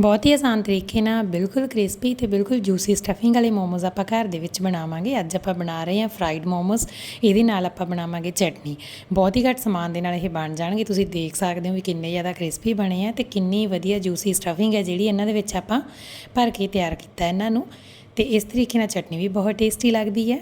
ਬਹੁਤ ਹੀ ਆਸਾਨ ਤਰੀਕੇ ਨਾਲ, ਬਿਲਕੁਲ ਕ੍ਰਿਸਪੀ ਤੇ ਬਿਲਕੁਲ ਜੂਸੀ ਸਟਫਿੰਗ ਵਾਲੇ ਮੋਮੋਜ਼ ਆਪਾਂ ਘਰ ਦੇ ਵਿੱਚ ਬਣਾਵਾਂਗੇ। ਅੱਜ ਆਪਾਂ ਬਣਾ ਰਹੇ ਹਾਂ ਫਰਾਈਡ ਮੋਮੋਜ਼, ਇਹਦੇ ਨਾਲ ਆਪਾਂ ਬਣਾਵਾਂਗੇ ਚਟਨੀ। ਬਹੁਤ ਹੀ ਘੱਟ ਸਮਾਨ ਦੇ ਨਾਲ ਇਹ ਬਣ ਜਾਣਗੇ। ਤੁਸੀਂ ਦੇਖ ਸਕਦੇ ਹੋ ਵੀ ਕਿੰਨੇ ਜ਼ਿਆਦਾ ਕ੍ਰਿਸਪੀ ਬਣੇ ਆ ਤੇ ਕਿੰਨੀ ਵਧੀਆ ਜੂਸੀ ਸਟਫਿੰਗ ਹੈ ਜਿਹੜੀ ਇਹਨਾਂ ਦੇ ਵਿੱਚ ਆਪਾਂ ਭਰ ਕੇ ਤਿਆਰ ਕੀਤਾ ਇਹਨਾਂ ਨੂੰ। ਤੇ ਇਸ ਤਰੀਕੇ ਨਾਲ ਚਟਨੀ ਵੀ ਬਹੁਤ ਟੇਸਟੀ ਲੱਗਦੀ ਹੈ।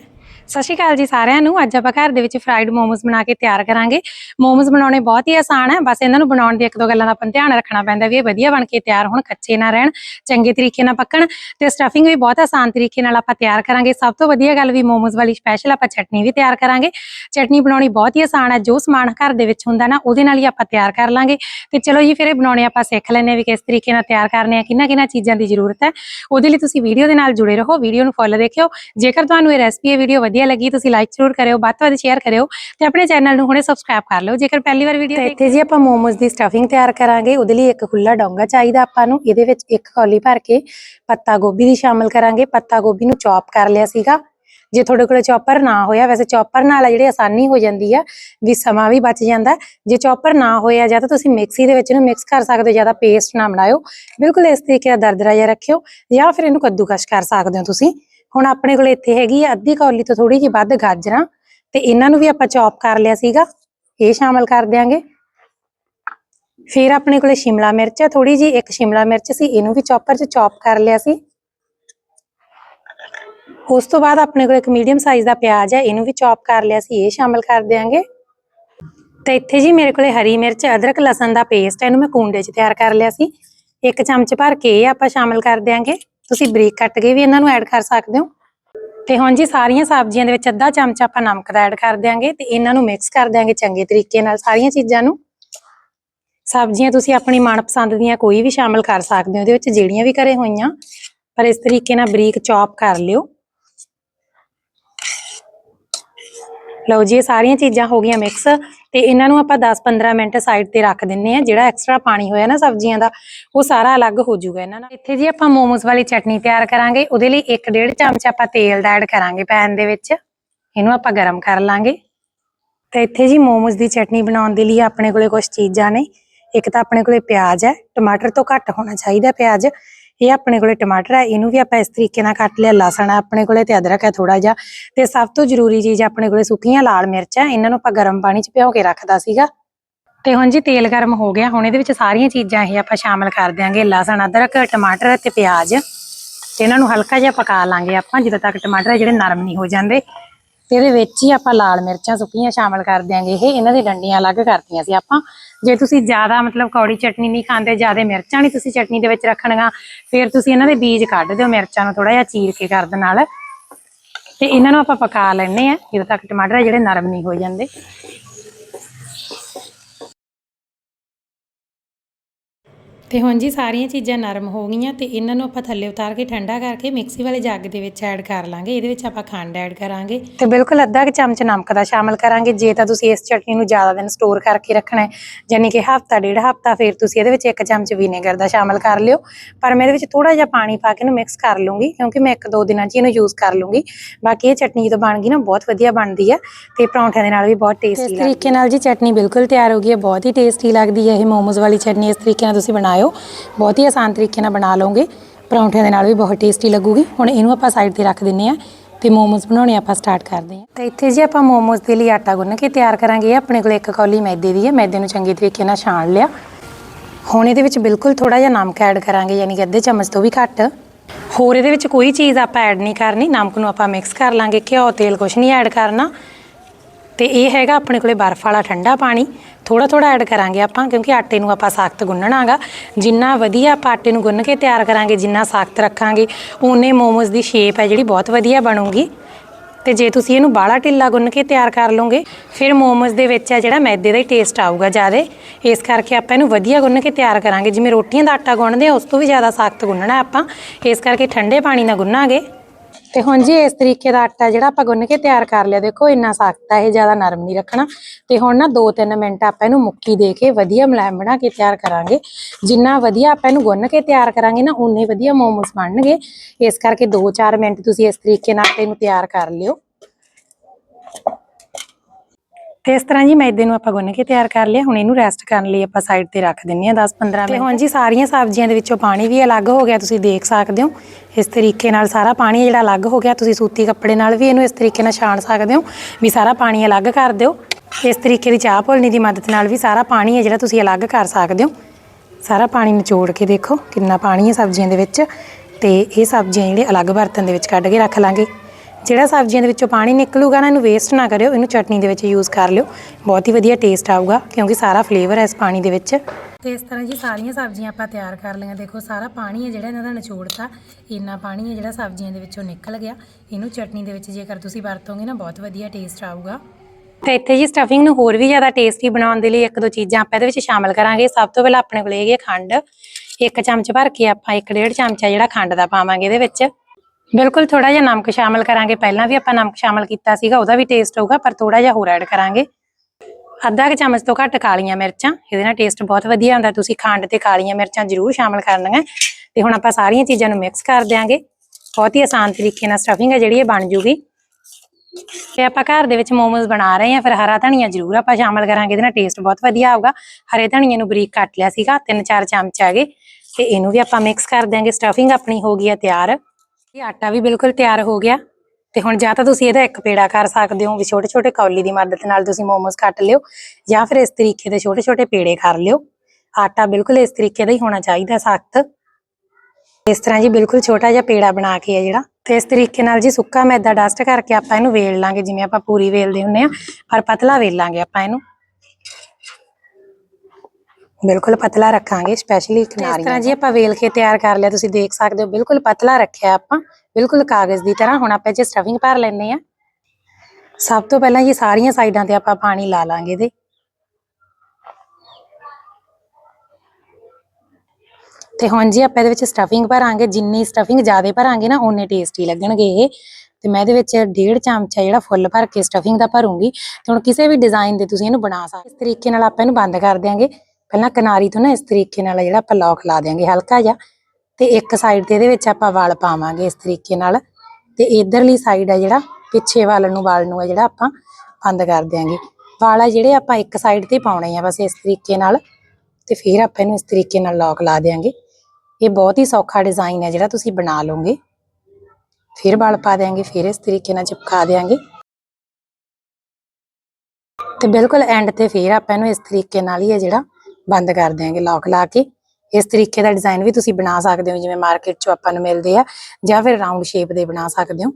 ਸਤਿ ਸ਼੍ਰੀ ਅਕਾਲ ਜੀ ਸਾਰਿਆਂ ਨੂੰ। ਅੱਜ ਆਪਾਂ ਘਰ ਦੇ ਵਿੱਚ ਫਰਾਈਡ ਮੋਮੋਸ ਬਣਾ ਕੇ ਤਿਆਰ ਕਰਾਂਗੇ। ਮੋਮੋਜ਼ ਬਣਾਉਣੇ ਬਹੁਤ ਹੀ ਆਸਾਨ ਹੈ। ਬਸ ਇਹਨਾਂ ਨੂੰ ਬਣਾਉਣ ਦੀ ਇੱਕ ਦੋ ਗੱਲਾਂ ਦਾ ਆਪਾਂ ਧਿਆਨ ਰੱਖਣਾ ਪੈਂਦਾ ਵੀ ਇਹ ਵਧੀਆ ਬਣ ਕੇ ਤਿਆਰ ਹੋਣ, ਕੱਚੇ ਨਾ ਰਹਿਣ, ਚੰਗੇ ਤਰੀਕੇ ਨਾਲ ਪੱਕਣ ਤੇ ਸਟਫਿੰਗ ਵੀ ਬਹੁਤ ਆਸਾਨ ਤਰੀਕੇ ਨਾਲ ਆਪਾਂ ਤਿਆਰ ਕਰਾਂਗੇ। ਸਭ ਤੋਂ ਵਧੀਆ ਗੱਲ ਵੀ ਮੋਮੋਜ਼ ਵਾਲੀ ਸਪੈਸ਼ਲ ਆਪਾਂ ਚਟਨੀ ਵੀ ਤਿਆਰ ਕਰਾਂਗੇ। ਚਟਨੀ ਬਣਾਉਣੀ ਬਹੁਤ ਹੀ ਆਸਾਨ ਹੈ। ਜੋ ਸਮਾਨ ਘਰ ਦੇ ਵਿੱਚ ਹੁੰਦਾ ਨਾ, ਉਹਦੇ ਨਾਲ ਹੀ ਆਪਾਂ ਤਿਆਰ ਕਰ ਲਾਂਗੇ। ਤੇ ਚਲੋ ਜੀ, ਫਿਰ ਇਹ ਬਣਾਉਣੇ ਆਪਾਂ ਸਿੱਖ ਲੈਂਦੇ ਹਾਂ ਵੀ ਕਿਸ ਤਰੀਕੇ ਨਾਲ ਤਿਆਰ ਕਰਨੇ ਆ ਕਿੰਨਾ ਕਿੰਨਾ ਚੀਜ਼ਾਂ ਦੀ ਜ਼ਰੂਰਤ ਹੈ। ਉਹਦੇ ਲਈ ਤੁਸੀਂ ਵੀਡੀਓ ਦੇ ਨਾਲ ਜੁੜੇ ਰਹੋ। ਵੀਡੀਓ ਨੂੰ ਫੁੱਲ ਦੇਖਿਓ। ਜੇਕਰ ਤੁਹਾਨੂੰ ਇਹ ਰੈਸਪੀ ਇਹ ਵੀਡੀਓ ਵਧੀਆ ਲੱਗੀ ਤੁਸੀਂ ਲਾਈਕ ਜ਼ਰੂਰ ਕਰਿਓ ਵੱਧ ਤੋਂ ਵੱਧ ਸ਼ੇਅਰ ਕਰਿਓ ਤੇ ਆਪਣੇ ਚੈਨਲ ਨੂੰ ਹੁਣੇ ਸਬਸਕ੍ਰਾਈਬ ਕਰ ਲਓ। ਜੇਕਰ ਪਹਿਲੀ ਵਾਰ ਵੀਡੀਓ ਇੱਥੇ ਜੀ ਆਪਾਂ ਮੋਮੋਜ਼ ਦੀ ਸਟਫਿੰਗ ਤਿਆਰ ਕਰਾਂਗੇ। ਉਹਦੇ ਲਈ ਇੱਕ ਖੁੱਲਾ ਡੋਂਗਾ ਚਾਹੀਦਾ ਆਪਾਂ ਨੂੰ। ਇਹਦੇ ਵਿੱਚ ਇੱਕ ਕੌਲੀ ਭਰ ਕੇ ਪੱਤਾ ਗੋਭੀ ਦੀ ਸ਼ਾਮਲ ਕਰਾਂਗੇ। ਪੱਤਾ ਗੋਭੀ ਨੂੰ ਚੌਪ ਕਰ ਲਿਆ ਸੀਗਾ। ਜੇ ਤੁਹਾਡੇ ਕੋਲ ਚੌਪਰ ਨਾ ਹੋਇਆ ਵੈਸੇ ਚੌਪਰ ਨਾਲ ਜਿਹੜੀ ਆਸਾਨੀ ਹੋ ਜਾਂਦੀ ਆ ਵੀ ਸਮਾਂ ਵੀ ਬਚ ਜਾਂਦਾ। ਜੇ ਚੌਪਰ ਨਾ ਹੋਇਆ ਜਾਂ ਤਾਂ ਤੁਸੀਂ ਮਿਕਸੀ ਦੇ ਵਿੱਚ ਇਹਨੂੰ ਮਿਕਸ ਕਰ ਸਕਦੇ ਹੋ ਜ਼ਿਆਦਾ ਪੇਸਟ ਨਾ ਬਣਾਇਓ। ਬਿਲਕੁਲ ਇਸ ਤਰੀਕੇ ਦਾ ਦਰਦਰਾ ਜਿਹਾ ਰੱਖਿਓ ਜਾਂ ਫਿਰ ਇਹਨੂੰ ਕੱਦੂਕਸ਼ ਕਰ ਸਕਦੇ ਹੋ ਤੁਸੀਂ। ਹੁਣ ਆਪਣੇ ਕੋਲ ਇੱਥੇ ਹੈਗੀ ਆ, ਅੱਧੀ ਕੌਲੀ ਤੋਂ ਥੋੜੀ ਜਿਹੀ ਵੱਧ ਗਾਜਰਾਂ ਤੇ ਇਹਨਾਂ ਨੂੰ ਵੀ ਆਪਾਂ ਚੌਪ ਕਰ ਲਿਆ ਸੀਗਾ, ਇਹ ਸ਼ਾਮਲ ਕਰ ਦਿਆਂਗੇ। ਫਿਰ ਆਪਣੇ ਕੋਲੇ ਸ਼ਿਮਲਾ ਮਿਰਚ ਹੈ ਥੋੜੀ ਜਿਹੀ ਇੱਕ ਸ਼ਿਮਲਾ ਮਿਰਚ ਸੀ, ਇਹਨੂੰ ਵੀ ਚੌਪਰ 'ਚ ਚੌਪ ਕਰ ਲਿਆ ਸੀ। ਉਸ ਤੋਂ ਬਾਅਦ ਆਪਣੇ ਕੋਲ ਇੱਕ ਮੀਡੀਅਮ ਸਾਈਜ਼ ਦਾ ਪਿਆਜ਼ ਹੈ ਇਹਨੂੰ ਵੀ ਚੌਪ ਕਰ ਲਿਆ ਸੀ, ਇਹ ਸ਼ਾਮਲ ਕਰ ਦਿਆਂਗੇ। ਤੇ ਇੱਥੇ ਜੀ ਮੇਰੇ ਕੋਲੇ ਹਰੀ ਮਿਰਚ, ਅਦਰਕ, ਲਸਣ ਦਾ ਪੇਸਟ ਹੈ ਇਹਨੂੰ ਮੈਂ ਕੁੰਡੇ 'ਚ ਤਿਆਰ ਕਰ ਲਿਆ ਸੀ। ਇੱਕ ਚਮਚ ਭਰ ਕੇ ਇਹ ਆਪਾਂ ਸ਼ਾਮਲ ਕਰ ਦਿਆਂਗੇ। ਤੁਸੀਂ ਬਰੀਕ ਕੱਟ ਕੇ ਵੀ ਇਹਨਾਂ ਨੂੰ ਐਡ ਕਰ ਸਕਦੇ ਹੋ। ਤੇ ਹੁਣ ਜੀ ਸਾਰੀਆਂ ਸਬਜ਼ੀਆਂ ਦੇ ਵਿੱਚ ਅੱਧਾ ਚਮਚ ਆਪਾਂ ਨਮਕ ਦਾ ਐਡ ਕਰ ਦਿਆਂਗੇ ਤੇ ਇਹਨਾਂ ਨੂੰ ਮਿਕਸ ਕਰ ਦਿਆਂਗੇ ਚੰਗੇ ਤਰੀਕੇ ਨਾਲ ਸਾਰੀਆਂ ਚੀਜ਼ਾਂ ਨੂੰ। ਸਬਜ਼ੀਆਂ ਤੁਸੀਂ ਆਪਣੀ ਮਨਪਸੰਦ ਦੀਆਂ ਕੋਈ ਵੀ ਸ਼ਾਮਲ ਕਰ ਸਕਦੇ ਹੋ ਇਹਦੇ ਵਿੱਚ ਜਿਹੜੀਆਂ ਵੀ ਘਰੇ ਹੋਈਆਂ। ਪਰ ਇਸ ਤਰੀਕੇ ਨਾਲ ਬਰੀਕ ਚੌਪ ਕਰ ਲਿਓ। ਲਓ ਜੀ, ਇਹ ਸਾਰੀਆਂ ਚੀਜ਼ਾਂ ਹੋ ਗਈਆਂ ਮਿਕਸ ਤੇ ਇਹਨਾਂ ਨੂੰ ਆਪਾਂ 10-15 ਮਿੰਟ ਸਾਈਡ ਤੇ ਰੱਖ ਦਿੰਨੇ ਆ ਜਿਹੜਾ ਐਕਸਟਰਾ ਪਾਣੀ ਹੋਇਆ ਨਾ ਸਬਜ਼ੀਆਂ ਦਾ, ਉਹ ਸਾਰਾ ਅਲੱਗ ਹੋ ਜਾਊਗਾ ਇਹਨਾਂ ਨਾਲ। ਇੱਥੇ ਜੀ ਆਪਾਂ ਮੋਮੋਸ ਵਾਲੀ ਚਟਨੀ ਤਿਆਰ ਕਰਾਂਗੇ। ਉਹਦੇ ਲਈ 1.5 ਚਮਚ ਆਪਾਂ ਤੇਲ ਦਾ ਐਡ ਕਰਾਂਗੇ ਪੈਨ ਦੇ ਵਿੱਚ। ਇਹਨੂੰ ਆਪਾਂ ਗਰਮ ਕਰ ਲਾਂਗੇ। ਤੇ ਇੱਥੇ ਜੀ ਮੋਮੋਸ ਦੀ ਚਟਨੀ ਬਣਾਉਣ ਦੇ ਲਈ ਆਪਣੇ ਕੋਲੇ ਕੁਝ ਚੀਜ਼ਾਂ ਨੇ। ਇੱਕ ਤਾਂ ਆਪਣੇ ਕੋਲੇ ਪਿਆਜ਼ ਹੈ। ਟਮਾਟਰ ਤੋਂ ਘੱਟ ਹੋਣਾ ਚਾਹੀਦਾ ਪਿਆਜ਼। ਇਹ ਆਪਣੇ ਕੋਲੇ ਟਮਾਟਰ ਹੈ, ਇਹਨੂੰ ਵੀ ਆਪਾਂ ਇਸ ਤਰੀਕੇ ਨਾਲ ਕੱਟ ਲਿਆ, ਲਸਣ ਹੈ ਆਪਣੇ ਕੋਲੇ ਤੇ ਅਦਰਕ ਹੈ ਥੋੜਾ ਜਿਹਾ ਤੇ ਸਭ ਤੋਂ ਜ਼ਰੂਰੀ ਚੀਜ਼ ਆਪਣੇ ਕੋਲੇ ਸੁੱਕੀਆਂ ਲਾਲ ਮਿਰਚਾਂ ਇਹਨਾਂ ਨੂੰ ਆਪਾਂ ਗਰਮ ਪਾਣੀ 'ਚ ਭਿਓ ਕੇ ਰੱਖਦਾ ਸੀਗਾ। ਤੇ ਹੁਣ ਜੀ ਤੇਲ ਗਰਮ ਹੋ ਗਿਆ, ਹੁਣ ਇਹਦੇ ਵਿੱਚ ਸਾਰੀਆਂ ਚੀਜ਼ਾਂ ਇਹ ਆਪਾਂ ਸ਼ਾਮਲ ਕਰ ਦਿਆਂਗੇ, ਲਸਣ, ਅਦਰਕ, ਟਮਾਟਰ ਤੇ ਪਿਆਜ਼। ਤੇ ਇਹਨਾਂ ਨੂੰ ਹਲਕਾ ਜਿਹਾ ਪਕਾ ਲਾਂਗੇ ਆਪਾਂ, ਜਦੋਂ ਤੱਕ ਟਮਾਟਰ ਜਿਹੜੇ ਨਰਮ ਨਹੀਂ ਹੋ ਜਾਂਦੇ। ਤੇ ਇਹਦੇ ਵਿੱਚ ਹੀ ਆਪਾਂ ਲਾਲ ਮਿਰਚਾਂ ਸੁੱਕੀਆਂ ਸ਼ਾਮਲ ਕਰ ਦਿਆਂਗੇ। ਇਹ ਇਹਨਾਂ ਦੀ ਡੰਡੀਆਂ ਅਲੱਗ ਕਰਤੀਆਂ ਸੀ ਆਪਾਂ। ਜੇ ਤੁਸੀਂ ਜ਼ਿਆਦਾ ਮਤਲਬ ਕੌੜੀ ਚਟਨੀ ਨਹੀਂ ਖਾਂਦੇ, ਜ਼ਿਆਦਾ ਮਿਰਚਾਂ ਨਹੀਂ ਤੁਸੀਂ ਚਟਨੀ ਦੇ ਵਿੱਚ ਰੱਖਣੀਆਂ, ਫਿਰ ਤੁਸੀਂ ਇਹਨਾਂ ਦੇ ਬੀਜ ਕੱਢ ਦਿਓ ਮਿਰਚਾਂ ਨੂੰ ਥੋੜਾ ਜਿਹਾ ਚੀਰ ਕੇ ਕਰ ਦੇ ਨਾਲ। ਤੇ ਇਹਨਾਂ ਨੂੰ ਆਪਾਂ ਪਕਾ ਲੈਣੇ ਆ ਜਦੋਂ ਤੱਕ ਟਮਾਟਰ ਆ ਜਿਹੜੇ ਨਰਮ ਨਹੀਂ ਹੋ ਜਾਂਦੇ। ਤੇ ਹੁਣ ਜੀ ਸਾਰੀਆਂ ਚੀਜ਼ਾਂ ਨਰਮ ਹੋ ਗਈਆਂ ਤੇ ਇਹਨਾਂ ਨੂੰ ਆਪਾਂ ਥੱਲੇ ਉਤਾਰ ਕੇ ਠੰਡਾ ਕਰਕੇ ਮਿਕਸੀ ਵਾਲੇ ਜੱਗ ਦੇ ਵਿੱਚ ਐਡ ਕਰ ਲਾਂਗੇ। ਇਹਦੇ ਵਿੱਚ ਆਪਾਂ ਖੰਡ ਐਡ ਕਰਾਂਗੇ। ਤੇ ਬਿਲਕੁਲ ਅੱਧਾ ਕੁ ਚਮਚ ਨਮਕ ਦਾ ਸ਼ਾਮਲ ਕਰਾਂਗੇ। ਜੇ ਤਾਂ ਤੁਸੀਂ ਇਸ ਚਟਨੀ ਨੂੰ ਜ਼ਿਆਦਾ ਦਿਨ ਸਟੋਰ ਕਰਕੇ ਰੱਖਣਾ ਹੈ ਯਾਨੀ ਕਿ ਹਫਤਾ ਡੇਢ ਹਫਤਾ ਫਿਰ ਤੁਸੀਂ ਇਹਦੇ ਵਿੱਚ ਇੱਕ ਚਮਚ ਵਿਨੇਗਰ ਦਾ ਸ਼ਾਮਲ ਕਰ ਲਿਓ। ਪਰ ਮੈਂ ਇਹਦੇ ਵਿੱਚ ਥੋੜਾ ਜਿਹਾ ਪਾਣੀ ਪਾ ਕੇ ਇਹਨੂੰ ਮਿਕਸ ਕਰ ਲੂੰਗੀ ਕਿਉਂਕਿ ਮੈਂ ਇੱਕ ਦੋ ਦਿਨਾਂ 'ਚ ਇਹਨੂੰ ਯੂਜ਼ ਕਰ ਲੂੰਗੀ। ਬਾਕੀ ਇਹ ਚਟਨੀ ਜਦੋਂ ਬਣ ਗਈ ਨਾ ਬਹੁਤ ਵਧੀਆ ਬਣਦੀ ਹੈ ਤੇ ਪਰੌਂਠਿਆਂ ਦੇ ਨਾਲ ਵੀ ਬਹੁਤ ਟੇਸਟੀ ਇਸ ਤਰੀਕੇ ਨਾਲ ਜੀ ਚਟਨੀ ਬਿਲਕੁਲ ਤਿਆਰ ਹੋ ਗਈ ਹੈ ਬਹੁਤ ਹੀ ਟੇਸਟੀ ਲੱਗਦੀ ਹੈ ਇਹ ਮੋਮੋਜ਼ ਵਾਲੀ ਚਟਨੀ। ਇਸ ਤਰੀਕੇ ਨਾਲ ਤੁਸੀਂ ਬਣਾਇਓ। ਬਹੁਤ ਹੀ ਆਸਾਨ ਤਰੀਕੇ ਨਾਲ ਬਣਾ ਲਓਗੇ। ਪਰੌਂਠਿਆਂ ਦੇ ਨਾਲ ਵੀ ਬਹੁਤ ਟੇਸਟੀ ਲੱਗੂਗੀ। ਹੁਣ ਇਹਨੂੰ ਆਪਾਂ ਸਾਈਡ ਤੇ ਰੱਖ ਦਿੰਨੇ ਆ ਤੇ ਮੋਮੋਜ਼ ਬਣਾਉਣੇ ਆਪਾਂ ਸਟਾਰਟ ਕਰਦੇ ਹਾਂ। ਤੇ ਇੱਥੇ ਜੀ ਆਪਾਂ ਮੋਮੋਜ਼ ਦੇ ਲਈ ਆਟਾ ਗੁੰਨ ਕੇ ਤਿਆਰ ਕਰਾਂਗੇ। ਇਹ ਆਪਣੇ ਕੋਲ ਇੱਕ ਕੌਲੀ ਮੈਦੇ ਦੀ ਹੈ। ਮੈਦੇ ਨੂੰ ਚੰਗੇ ਤਰੀਕੇ ਨਾਲ ਛਾਣ ਲਿਆ। ਹੁਣ ਇਹਦੇ ਵਿੱਚ ਬਿਲਕੁਲ ਥੋੜਾ ਜਿਹਾ ਨਮਕ ਐਡ ਕਰਾਂਗੇ, ਯਾਨੀ ਕਿ ਅੱਧੇ ਚਮਚ ਤੋਂ ਵੀ ਘੱਟ। ਹੋਰ ਇਹਦੇ ਵਿੱਚ ਕੋਈ ਚੀਜ਼ ਆਪਾਂ ਐਡ ਨਹੀਂ ਕਰਨੀ। ਨਮਕ ਨੂੰ ਆਪਾਂ ਮਿਕਸ ਕਰ ਲਾਂਗੇ। ਘਿਓ, ਤੇਲ ਕੁਝ ਨਹੀਂ ਐਡ ਕਰਨਾ। ਤੇ ਇਹ ਹੈਗਾ ਆਪਣੇ ਕੋਲੇ ਬਰਫ਼ ਵਾਲਾ ਠੰਡਾ ਪਾਣੀ। ਥੋੜਾ ਥੋੜਾ ਐਡ ਕਰਾਂਗੇ ਆਪਾਂ, ਕਿਉਂਕਿ ਆਟੇ ਨੂੰ ਆਪਾਂ ਸਖਤ ਗੁੰਨਣਾਗਾ। ਜਿੰਨਾ ਵਧੀਆ ਆਪਾਂ ਆਟੇ ਨੂੰ ਗੁੰਨ ਕੇ ਤਿਆਰ ਕਰਾਂਗੇ, ਜਿੰਨਾ ਸਖਤ ਰੱਖਾਂਗੇ, ਓਨੇ ਮੋਮੋਜ਼ ਦੀ ਸ਼ੇਪ ਹੈ ਜਿਹੜੀ ਬਹੁਤ ਵਧੀਆ ਬਣੂਗੀ। ਤੇ ਜੇ ਤੁਸੀਂ ਇਹਨੂੰ ਬਾਹਲਾ ਢਿੱਲਾ ਗੁੰਨ ਕੇ ਤਿਆਰ ਕਰ ਲਓਗੇ, ਫਿਰ ਮੋਮੋਜ਼ ਦੇ ਵਿੱਚ ਆ ਜਿਹੜਾ ਮੈਦੇ ਦਾ ਹੀ ਟੇਸਟ ਆਊਗਾ ਜ਼ਿਆਦੇ। ਇਸ ਕਰਕੇ ਆਪਾਂ ਇਹਨੂੰ ਵਧੀਆ ਗੁੰਨ ਕੇ ਤਿਆਰ ਕਰਾਂਗੇ। ਜਿਵੇਂ ਰੋਟੀਆਂ ਦਾ ਆਟਾ ਗੁੰਨਦੇ ਆ ਉਸ ਤੋਂ ਵੀ ਜ਼ਿਆਦਾ ਸਖਤ ਗੁੰਨਣਾ ਆਪਾਂ। ਇਸ ਕਰਕੇ ਠੰਡੇ ਪਾਣੀ ਨਾਲ ਗੁੰਨਾਂਗੇ। ਤੇ ਹੁਣ ਜੀ ਇਸ ਤਰੀਕੇ ਦਾ ਆਟਾ ਜਿਹੜਾ ਆਪਾਂ ਗੁੰਨ ਕੇ ਤਿਆਰ ਕਰ ਲਿਆ, ਦੇਖੋ ਇੰਨਾ ਸਖਤ ਆ, ਇਹ ਜ਼ਿਆਦਾ ਨਰਮ ਨਹੀਂ ਰੱਖਣਾ। ਤੇ ਹੁਣ ਨਾ 2-3 ਮਿੰਟ ਆਪਾਂ ਇਹਨੂੰ ਮੁੱਕੀ ਦੇ ਕੇ ਵਧੀਆ ਮੁਲਾਇਮ ਬਣਾ ਕੇ ਤਿਆਰ ਕਰਾਂਗੇ। ਜਿੰਨਾ ਵਧੀਆ ਆਪਾਂ ਇਹਨੂੰ ਗੁੰਨ ਕੇ ਤਿਆਰ ਕਰਾਂਗੇ ਨਾ ਉਨੇ ਵਧੀਆ ਮੋਮੋਸ ਬਣਨਗੇ। ਇਸ ਕਰਕੇ 2-4 ਮਿੰਟ ਤੁਸੀਂ ਇਸ ਤਰੀਕੇ ਨਾਲ ਇਹਨੂੰ ਤਿਆਰ ਕਰ ਲਿਓ। ਤੇ ਇਸ ਤਰ੍ਹਾਂ ਜੀ ਮੈਦੇ ਨੂੰ ਆਪਾਂ ਗੁੰਨ ਕੇ ਤਿਆਰ ਕਰ ਲਿਆ ਹੁਣ ਇਹਨੂੰ ਰੈਸਟ ਕਰਨ ਲਈ ਆਪਾਂ ਸਾਈਡ ਤੇ ਰੱਖ ਦਿੰਨੀ ਆ 10-15 ਮਿੰਟ ਤੇ ਹੁਣ ਜੀ ਸਾਰੀਆਂ ਸਬਜ਼ੀਆਂ ਦੇ ਵਿੱਚੋਂ ਪਾਣੀ ਵੀ ਅਲੱਗ ਹੋ ਗਿਆ ਤੁਸੀਂ ਦੇਖ ਸਕਦੇ ਹੋ। ਇਸ ਤਰੀਕੇ ਨਾਲ ਸਾਰਾ ਪਾਣੀ ਜਿਹੜਾ ਅਲੱਗ ਹੋ ਗਿਆ ਤੁਸੀਂ ਸੂਤੀ ਕੱਪੜੇ ਨਾਲ ਵੀ ਇਹਨੂੰ ਇਸ ਤਰੀਕੇ ਨਾਲ ਛਾਣ ਸਕਦੇ ਹੋ ਵੀ ਸਾਰਾ ਪਾਣੀ ਅਲੱਗ ਕਰ ਦਿਓ। ਇਸ ਤਰੀਕੇ ਦੀ ਚਾਹ ਭੁਲਣੀ ਦੀ ਮਦਦ ਨਾਲ ਵੀ ਸਾਰਾ ਪਾਣੀ ਹੈ ਜਿਹੜਾ ਤੁਸੀਂ ਅਲੱਗ ਕਰ ਸਕਦੇ ਹੋ। ਸਾਰਾ ਪਾਣੀ ਨਿਚੋੜ ਕੇ ਦੇਖੋ ਕਿੰਨਾ ਪਾਣੀ ਹੈ ਸਬਜ਼ੀਆਂ ਦੇ ਵਿੱਚ। ਤੇ ਇਹ ਸਬਜ਼ੀਆਂ ਜਿਹੜੇ ਅਲੱਗ ਬਰਤਨ ਦੇ ਵਿੱਚ ਕੱਢ ਕੇ ਰੱਖ ਲਾਂਗੇ। ਜਿਹੜਾ ਸਬਜ਼ੀਆਂ ਦੇ ਵਿੱਚੋਂ ਪਾਣੀ ਨਿਕਲੂਗਾ ਨਾ, ਇਹਨੂੰ ਵੇਸਟ ਨਾ ਕਰਿਓ, ਇਹਨੂੰ ਚਟਨੀ ਦੇ ਵਿੱਚ ਯੂਜ਼ ਕਰ ਲਿਓ। ਬਹੁਤ ਹੀ ਵਧੀਆ ਟੇਸਟ ਆਊਗਾ, ਕਿਉਂਕਿ ਸਾਰਾ ਫਲੇਵਰ ਹੈ ਇਸ ਪਾਣੀ ਦੇ ਵਿੱਚ। ਤੇ ਇਸ ਤਰ੍ਹਾਂ ਜੀ ਸਾਰੀਆਂ ਸਬਜ਼ੀਆਂ ਆਪਾਂ ਤਿਆਰ ਕਰ ਲਈਆਂ। ਦੇਖੋ, ਸਾਰਾ ਪਾਣੀ ਹੈ ਜਿਹੜਾ ਇਹਨਾਂ ਦਾ ਨਿਚੋੜਤਾ, ਇੰਨਾ ਪਾਣੀ ਹੈ ਜਿਹੜਾ ਸਬਜ਼ੀਆਂ ਦੇ ਵਿੱਚੋਂ ਨਿਕਲ ਗਿਆ। ਇਹਨੂੰ ਚਟਨੀ ਦੇ ਵਿੱਚ ਜੇਕਰ ਤੁਸੀਂ ਵਰਤੋਗੇ ਨਾ, ਬਹੁਤ ਵਧੀਆ ਟੇਸਟ ਆਊਗਾ। ਤੇ ਇੱਥੇ ਜੀ ਸਟਫਿੰਗ ਨੂੰ ਹੋਰ ਵੀ ਜ਼ਿਆਦਾ ਟੇਸਟੀ ਬਣਾਉਣ ਦੇ ਲਈ ਇੱਕ ਦੋ ਚੀਜ਼ਾਂ ਆਪਾਂ ਇਹਦੇ ਵਿੱਚ ਸ਼ਾਮਲ ਕਰਾਂਗੇ। ਸਭ ਤੋਂ ਪਹਿਲਾਂ ਆਪਣੇ ਕੋਲ ਹੈਗੀ ਖੰਡ। ਇੱਕ ਚਮਚ ਭਰ ਕੇ ਆਪਾਂ ਇੱਕ ਡੇਢ ਚਮਚਾ ਜਿਹੜਾ ਖੰਡ ਦਾ ਪਾਵਾਂਗੇ ਇਹਦੇ ਵਿੱਚ। ਬਿਲਕੁਲ ਥੋੜਾ ਜਿਹਾ ਨਮਕ ਸ਼ਾਮਿਲ ਕਰਾਂਗੇ। ਪਹਿਲਾਂ ਵੀ ਆਪਾਂ ਨਮਕ ਸ਼ਾਮਿਲ ਕੀਤਾ ਸੀਗਾ, ਉਹਦਾ ਵੀ ਟੇਸਟ ਹੋਊਗਾ, ਪਰ ਥੋੜਾ ਜਿਹਾ ਹੋਰ ਐਡ ਕਰਾਂਗੇ। ਅੱਧਾ ਕੁ ਚਮਚ ਤੋਂ ਘੱਟ ਕਾਲੀਆਂ ਮਿਰਚਾਂ, ਇਹਦੇ ਨਾਲ ਟੇਸਟ ਬਹੁਤ ਵਧੀਆ ਹੁੰਦਾ ਤੁਸੀਂ ਖੰਡ ਤੇ ਕਾਲੀਆਂ ਮਿਰਚਾਂ ਜ਼ਰੂਰ ਸ਼ਾਮਿਲ ਕਰਨੀਆਂ। ਤੇ ਹੁਣ ਆਪਾਂ ਸਾਰੀਆਂ ਚੀਜ਼ਾਂ ਨੂੰ ਮਿਕਸ ਕਰ ਦਿਆਂਗੇ। ਬਹੁਤ ਹੀ ਆਸਾਨ ਤਰੀਕੇ ਨਾਲ ਸਟਫਿੰਗ ਹੈ ਜਿਹੜੀ ਇਹ ਬਣ ਜੂਗੀ। ਤੇ ਆਪਾਂ ਘਰ ਦੇ ਵਿੱਚ ਮੋਮੋਸ ਬਣਾ ਰਹੇ ਹਾਂ, ਫਿਰ ਹਰਾ ਧਨੀਆ ਜ਼ਰੂਰ ਆਪਾਂ ਸ਼ਾਮਿਲ ਕਰਾਂਗੇ, ਇਹਦੇ ਨਾਲ ਟੇਸਟ ਬਹੁਤ ਵਧੀਆ ਆਊਗਾ। ਹਰੇ ਧਨੀਏ ਨੂੰ ਬਰੀਕ ਕੱਟ ਲਿਆ ਸੀਗਾ, ਤਿੰਨ ਚਾਰ ਚਮਚ ਹੈਗੇ। ਤੇ ਇਹਨੂੰ ਵੀ ਆਪਾਂ ਮਿਕਸ ਕਰ ਦਿਆਂਗੇ। ਸਟਫਿੰਗ ਆਪਣੀ ਹੋ ਗਈ ਹੈ ਤਿਆਰ। ਇਹ ਆਟਾ ਵੀ ਬਿਲਕੁਲ ਤਿਆਰ ਹੋ ਗਿਆ ਤੇ ਹੁਣ ਜਾਂ ਤਾਂ ਤੁਸੀਂ ਇਹਦਾ ਇੱਕ ਪੇੜਾ ਕਰ ਸਕਦੇ ਹੋ ਵੀ ਛੋਟੇ ਛੋਟੇ ਕੌਲੀ ਦੀ ਮਦਦ ਨਾਲ ਤੁਸੀਂ ਮੋਮੋਸ ਕੱਟ ਲਿਓ ਜਾਂ ਫਿਰ ਇਸ ਤਰੀਕੇ ਦੇ ਛੋਟੇ ਛੋਟੇ ਪੇੜੇ ਕਰ ਲਿਓ। ਆਟਾ ਬਿਲਕੁਲ ਇਸ ਤਰੀਕੇ ਦਾ ਹੀ ਹੋਣਾ ਚਾਹੀਦਾ ਸਖਤ। ਇਸ ਤਰ੍ਹਾਂ ਜੀ ਬਿਲਕੁਲ ਛੋਟਾ ਜਿਹਾ ਪੇੜਾ ਬਣਾ ਕੇ ਆ ਜਿਹੜਾ ਤੇ ਇਸ ਤਰੀਕੇ ਨਾਲ ਜੀ ਸੁੱਕਾ ਮੈਦਾ ਡਸਟ ਕਰਕੇ ਆਪਾਂ ਇਹਨੂੰ ਵੇਲ ਲਾਂਗੇ ਜਿਵੇਂ ਆਪਾਂ ਪੂਰੀ ਵੇਲਦੇ ਹੁੰਨੇ ਆ ਪਰ ਪਤਲਾ ਵੇਲਾਂਗੇ ਆਪਾਂ ਇਹਨੂੰ। ਬਿਲਕੁਲ ਪਤਲਾ ਰੱਖਾਂਗੇ ਸਪੈਸ਼ਲੀ ਕਿਨਾਰੀਆਂ ਇਸ ਤਰ੍ਹਾਂ ਜੀ ਆਪਾਂ ਵੇਲ ਕੇ ਤਿਆਰ ਕਰ ਲਿਆ ਤੁਸੀਂ ਦੇਖ ਸਕਦੇ ਹੋ ਬਿਲਕੁਲ ਪਤਲਾ ਰੱਖਿਆ ਆਪਾਂ ਬਿਲਕੁਲ ਕਾਗਜ਼ ਦੀ ਤਰ੍ਹਾਂ। ਹੁਣ ਆਪਾਂ ਇਹ 'ਚ ਸਟਫਿੰਗ ਭਰ ਲੈਣੇ ਆ ਸਭ ਤੋਂ ਪਹਿਲਾਂ ਜੀ ਸਾਰੀਆਂ ਸਾਈਡਾਂ ਤੇ ਆਪਾਂ ਪਾਣੀ ਲਾ ਲਾਂਗੇ ਇਹਦੇ। ਤੇ ਹੁਣ ਜੀ ਆਪਾਂ ਇਹਦੇ ਵਿੱਚ ਸਟਫਿੰਗ ਭਰਾਂਗੇ ਜਿੰਨੀ ਸਟਫਿੰਗ ਜ਼ਿਆਦਾ ਭਰਾਂਗੇ ਨਾ ਓਨੇ ਟੇਸਟੀ ਲੱਗਣਗੇ ਇਹ। ਤੇ ਮੈਂ ਇਹਦੇ ਵਿੱਚ ਡੇਢ ਚਮਚਾ ਜਿਹੜਾ ਫੁੱਲ ਭਰ ਕੇ ਸਟਫਿੰਗ ਦਾ ਭਰੂੰਗੀ। ਤੇ ਹੁਣ ਕਿਸੇ ਵੀ ਡਿਜ਼ਾਈਨ ਦੇ ਤੁਸੀਂ ਇਹਨੂੰ ਬਣਾ ਸਕਦੇ ਇਸ ਤਰੀਕੇ ਨਾਲ ਆਪਾਂ ਇਹਨੂੰ ਬੰਦ ਕਰ ਦਿਆਂਗੇ। ਪਹਿਲਾਂ ਕਿਨਾਰੀ ਤੋਂ ਨਾ ਇਸ ਤਰੀਕੇ ਨਾਲ ਜਿਹੜਾ ਆਪਾਂ ਲੌਕ ਲਾ ਦਿਆਂਗੇ ਹਲਕਾ ਜਿਹਾ, ਤੇ ਇੱਕ ਸਾਈਡ ਤੇ ਇਹਦੇ ਵਿੱਚ ਆਪਾਂ ਵਾਲ ਪਾਵਾਂਗੇ ਇਸ ਤਰੀਕੇ ਨਾਲ, ਤੇ ਇਧਰਲੀ ਸਾਈਡ ਆ ਜਿਹੜਾ, ਪਿੱਛੇ ਵਾਲ ਨੂੰ ਵਾਲ ਨੂੰ ਹੈ ਜਿਹੜਾ ਆਪਾਂ ਬੰਦ ਕਰ ਦਿਆਂਗੇ। ਵਾਲ ਆ ਜਿਹੜੇ ਆਪਾਂ ਇੱਕ ਸਾਈਡ ਤੇ ਪਾਉਣੇ ਆ ਬਸ ਇਸ ਤਰੀਕੇ ਨਾਲ, ਤੇ ਫਿਰ ਆਪਾਂ ਇਹਨੂੰ ਇਸ ਤਰੀਕੇ ਨਾਲ ਲੌਕ ਲਾ ਦਿਆਂਗੇ। ਇਹ ਬਹੁਤ ਹੀ ਸੌਖਾ ਡਿਜ਼ਾਈਨ ਹੈ ਜਿਹੜਾ ਤੁਸੀਂ ਬਣਾ ਲਓਗੇ। ਫਿਰ ਵਾਲ ਪਾ ਦਿਆਂਗੇ, ਫਿਰ ਇਸ ਤਰੀਕੇ ਨਾਲ ਚਿਪਕਾ ਦਿਆਂਗੇ। ਤੇ ਬਿਲਕੁਲ ਐਂਡ ਤੇ ਫਿਰ ਆਪਾਂ ਇਹਨੂੰ ਇਸ ਤਰੀਕੇ ਨਾਲ ਹੀ ਹੈ ਜਿਹੜਾ ਬੰਦ ਕਰ ਦਿਆਂਗੇ ਲੌਕ ਲਾ ਕੇ। ਇਸ ਤਰੀਕੇ ਦਾ ਡਿਜ਼ਾਈਨ ਵੀ ਤੁਸੀਂ ਬਣਾ ਸਕਦੇ ਹੋ, ਜਿਵੇਂ ਮਾਰਕੀਟ 'ਚੋਂ ਆਪਾਂ ਨੂੰ ਮਿਲਦੇ ਆ, ਜਾਂ ਫਿਰ ਰਾਉਂਡ ਸ਼ੇਪ ਦੇ ਬਣਾ ਸਕਦੇ ਹੋ।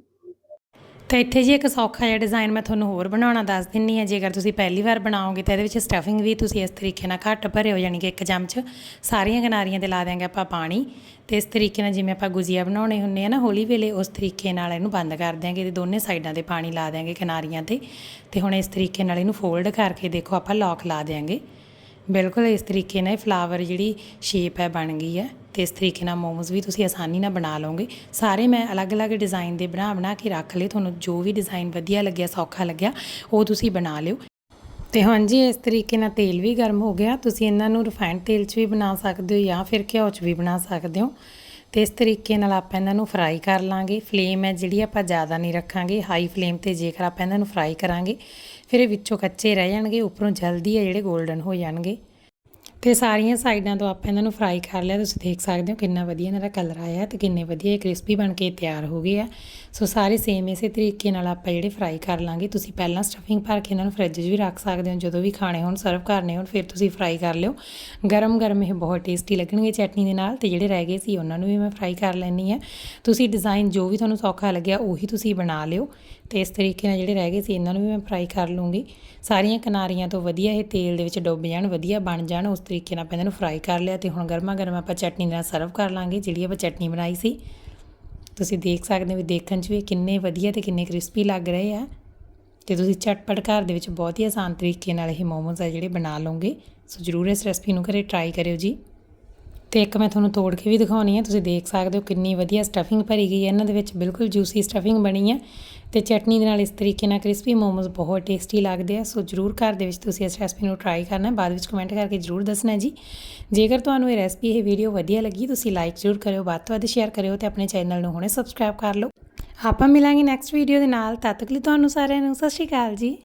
ਤਾਂ ਇੱਥੇ ਜੀ ਇੱਕ ਸੌਖਾ ਜਿਹਾ ਡਿਜ਼ਾਈਨ ਮੈਂ ਤੁਹਾਨੂੰ ਹੋਰ ਬਣਾਉਣਾ ਦੱਸ ਦਿੰਨੀ ਆ। ਜੇਕਰ ਤੁਸੀਂ ਪਹਿਲੀ ਵਾਰ ਬਣਾਓਗੇ ਤਾਂ ਇਹਦੇ ਵਿੱਚ ਸਟਫਿੰਗ ਵੀ ਤੁਸੀਂ ਇਸ ਤਰੀਕੇ ਨਾਲ ਘੱਟ ਭਰਿਓ, ਯਾਨੀ ਕਿ ਇੱਕ ਚਮਚ ਸਾਰੀਆਂ ਕਿਨਾਰੀਆਂ ਤੇ ਲਾ ਦਿਆਂਗੇ ਆਪਾਂ ਪਾਣੀ। ਤੇ ਇਸ ਤਰੀਕੇ ਨਾਲ ਜਿਵੇਂ ਆਪਾਂ ਗੁਜੀਆ ਬਣਾਉਣੇ ਹੁੰਨੇ ਆ ਨਾ ਹੌਲੀ ਵੇਲੇ, ਉਸ ਤਰੀਕੇ ਨਾਲ ਇਹਨੂੰ ਬੰਦ ਕਰ ਦਿਆਂਗੇ। ਇਹਦੇ ਦੋਨੇ ਸਾਈਡਾਂ ਤੇ ਪਾਣੀ ਲਾ ਦਿਆਂਗੇ ਕਿਨਾਰੀਆਂ ਤੇ। ਤੇ ਹੁਣ ਇਸ ਤਰੀਕੇ ਨਾਲ ਇਹਨੂੰ ਫੋਲਡ ਕਰਕੇ ਦੇਖੋ, ਆਪਾਂ ਲੌਕ ਲਾ ਦਿਆਂਗੇ। ਬਿਲਕੁਲ ਇਸ ਤਰੀਕੇ ਨਾਲ ਫਲਾਵਰ ਜਿਹੜੀ ਸ਼ੇਪ ਹੈ ਬਣ ਗਈ ਹੈ ਤੇ ਇਸ ਤਰੀਕੇ ਨਾਲ ਮੋਮੋਸ ਵੀ ਤੁਸੀਂ ਆਸਾਨੀ ਨਾਲ ਬਣਾ ਲਓਗੇ। ਸਾਰੇ ਮੈਂ ਅਲੱਗ-ਅਲੱਗ ਡਿਜ਼ਾਈਨ ਦੇ ਬਣਾ ਬਣਾ ਕੇ ਰੱਖ ਲਏ, ਤੁਹਾਨੂੰ ਜੋ ਵੀ ਡਿਜ਼ਾਈਨ ਵਧੀਆ ਲੱਗਿਆ, ਸੌਖਾ ਲੱਗਿਆ, ਉਹ ਤੁਸੀਂ ਬਣਾ ਲਿਓ। ਤੇ ਹਾਂਜੀ ਇਸ ਤਰੀਕੇ ਨਾਲ ਤੇਲ ਵੀ ਗਰਮ ਹੋ ਗਿਆ, ਤੁਸੀਂ ਇਹਨਾਂ ਨੂੰ ਰਿਫਾਈਨਡ ਤੇਲ 'ਚ ਵੀ ਬਣਾ ਸਕਦੇ ਹੋ ਜਾਂ ਫਿਰ ਘਿਓ 'ਚ ਵੀ ਬਣਾ ਸਕਦੇ ਹੋ। ਤੇ ਇਸ ਤਰੀਕੇ ਨਾਲ ਆਪਾਂ ਇਹਨਾਂ ਨੂੰ ਫਰਾਈ ਕਰ ਲਾਂਗੇ। ਫਲੇਮ ਹੈ ਜਿਹੜੀ ਆਪਾਂ ਜ਼ਿਆਦਾ ਨਹੀਂ ਰੱਖਾਂਗੇ ਹਾਈ ਫਲੇਮ ਤੇ ਜੇਕਰ ਆਪਾਂ ਇਹਨਾਂ ਨੂੰ ਫਰਾਈ ਕਰਾਂਗੇ ਫਿਰ ਇਹ ਵਿੱਚੋਂ ਕੱਚੇ ਰਹਿ ਜਾਣਗੇ, ਉੱਪਰੋਂ ਜਲਦੀ ਆ ਜਿਹੜੇ 골ਡਨ ਹੋ ਜਾਣਗੇ। ਤੇ ਸਾਰੀਆਂ ਸਾਈਡਾਂ ਤੋਂ ਆਪਾਂ ਇਹਨਾਂ ਨੂੰ ਫਰਾਈ ਕਰ ਲਿਆ, ਤੁਸੀਂ ਦੇਖ ਸਕਦੇ ਹੋ ਕਿੰਨਾ ਵਧੀਆ ਇਹਨਾਂ ਦਾ ਕਲਰ ਆਇਆ ਤੇ ਕਿੰਨੇ ਵਧੀਆ ਇਹ ਕ੍ਰਿਸਪੀ ਬਣ ਕੇ ਤਿਆਰ ਹੋ ਗਏ ਆ। ਸੋ ਸਾਰੇ ਸੇਮ ਇਸੇ ਤਰੀਕੇ ਨਾਲ ਆਪਾਂ ਜਿਹੜੇ ਫਰਾਈ ਕਰ ਲਾਂਗੇ, ਤੁਸੀਂ ਪਹਿਲਾਂ ਸਟਫਿੰਗ ਭਰ ਕੇ ਇਹਨਾਂ ਨੂੰ ਫ੍ਰਿਜ 'ਚ ਵੀ ਰੱਖ ਸਕਦੇ ਹੋ, ਜਦੋਂ ਵੀ ਖਾਣੇ ਹੋਣ ਸਰਵ ਕਰਨੇ ਹੋਣ, ਫਿਰ ਤੁਸੀਂ ਫਰਾਈ ਕਰ ਲਿਓ। ਗਰਮ ਗਰਮ ਇਹ ਬਹੁਤ ਟੇਸਟੀ ਲੱਗਣਗੇ ਚਟਨੀ ਦੇ ਨਾਲ ਤੇ ਜਿਹੜੇ ਰਹਿ ਗਏ ਸੀ, ਉਹਨਾਂ ਨੂੰ ਵੀ ਮੈਂ ਫਰਾਈ ਕਰ ਲੈਣੀ ਆ ਤੁਸੀਂ ਡਿਜ਼ਾਈਨ ਜੋ ਵੀ ਤੁਹਾਨੂੰ ਸੌਖਾ ਲੱਗਿਆ, ਉਹੀ ਤੁਸੀਂ ਬਣਾ ਲਿਓ। ਤੇ ਇਸ ਤਰੀਕੇ ਨਾਲ ਜਿਹੜੇ ਰਹਿ ਗਏ ਸੀ, ਇਹਨਾਂ ਨੂੰ ਵੀ ਮੈਂ ਫਰਾਈ ਕਰ ਲੂੰਗੀ। ਸਾਰੀਆਂ ਕਿਨਾਰੀਆਂ ਤੋਂ ਵਧੀਆ ਇਹ ਤੇਲ ਦੇ ਵਿੱਚ ਡੁੱਬ ਜਾਣ, ਵਧੀਆ ਬਣ ਜਾਣ, ਉਸ ਤਰੀਕੇ ਨਾਲ ਆਪਾਂ ਇਹਨਾਂ ਨੂੰ ਫਰਾਈ ਕਰ ਲਿਆ ਤੇ ਹੁਣ ਗਰਮਾ ਗਰਮ ਆਪਾਂ ਚਟਨੀ ਨਾਲ ਸਰਵ ਕਰ ਲਾਂਗੇ, ਜਿਹੜੀ ਆਪਾਂ ਚਟਨੀ ਬਣਾਈ ਸੀ। ਤੁਸੀਂ ਦੇਖ ਸਕਦੇ ਹੋ ਵੀ ਦੇਖਣ 'ਚ ਵੀ ਕਿੰਨੇ ਵਧੀਆ ਤੇ ਕਿੰਨੇ ਕ੍ਰਿਸਪੀ ਲੱਗ ਰਹੇ ਆ। ਤੇ ਤੁਸੀਂ ਚਟਪਟ ਘਰ ਦੇ ਵਿੱਚ ਬਹੁਤ ਹੀ ਆਸਾਨ ਤਰੀਕੇ ਨਾਲ ਇਹ ਮੋਮੋਜ਼ ਆ ਜਿਹੜੇ ਬਣਾ ਲਓਗੇ। ਸੋ ਜਰੂਰ ਇਸ ਰੈਸਪੀ ਨੂੰ ਘਰੇ ਟਰਾਈ ਕਰਿਓ ਜੀ। ਤੇ ਇੱਕ ਮੈਂ ਤੁਹਾਨੂੰ ਤੋੜ ਕੇ ਵੀ ਦਿਖਾਉਣੀ ਹੈ ਤੁਸੀਂ ਦੇਖ ਸਕਦੇ ਹੋ ਕਿੰਨੀ ਵਧੀਆ ਸਟਫਿੰਗ ਭਰੀ ਗਈ ਹੈ ਇਹਨਾਂ ਦੇ ਵਿੱਚ ਬਿਲਕੁਲ ਜੂਸੀ ਸਟਫਿੰਗ ਬਣੀ ਹੈ ਤੇ ਚਟਨੀ ਦੇ ਨਾਲ ਇਸ ਤਰੀਕੇ ਨਾਲ ਕ੍ਰਿਸਪੀ ਮੋਮੋਜ਼ ਬਹੁਤ ਟੇਸਟੀ ਲੱਗਦੇ ਆ। ਸੋ ਜਰੂਰ ਘਰ ਦੇ ਵਿੱਚ ਤੁਸੀਂ ਇਸ ਰੈਸਪੀ ਨੂੰ ਟਰਾਈ ਕਰਨਾ, ਬਾਅਦ ਵਿੱਚ ਕਮੈਂਟ ਕਰਕੇ ਜਰੂਰ ਦੱਸਣਾ ਜੀ। ਜੇਕਰ ਤੁਹਾਨੂੰ ਇਹ ਰੈਸਪੀ ਇਹ ਵੀਡੀਓ ਵਧੀਆ ਲੱਗੀ, ਤੁਸੀਂ ਲਾਈਕ ਜਰੂਰ ਕਰਿਓ, ਵੱਧ ਤੋਂ ਵੱਧ ਸ਼ੇਅਰ ਕਰਿਓ ਤੇ ਆਪਣੇ ਚੈਨਲ ਨੂੰ ਹੁਣੇ ਸਬਸਕ੍ਰਾਈਬ ਕਰ ਲਓ। ਆਪਾਂ ਮਿਲਾਂਗੇ ਨੈਕਸਟ ਵੀਡੀਓ ਦੇ ਨਾਲ, ਤਦ ਤੱਕ ਲਈ ਤੁਹਾਨੂੰ ਸਾਰਿਆਂ ਨੂੰ ਸਤਿ ਸ਼੍ਰੀ ਅਕਾਲ ਜੀ।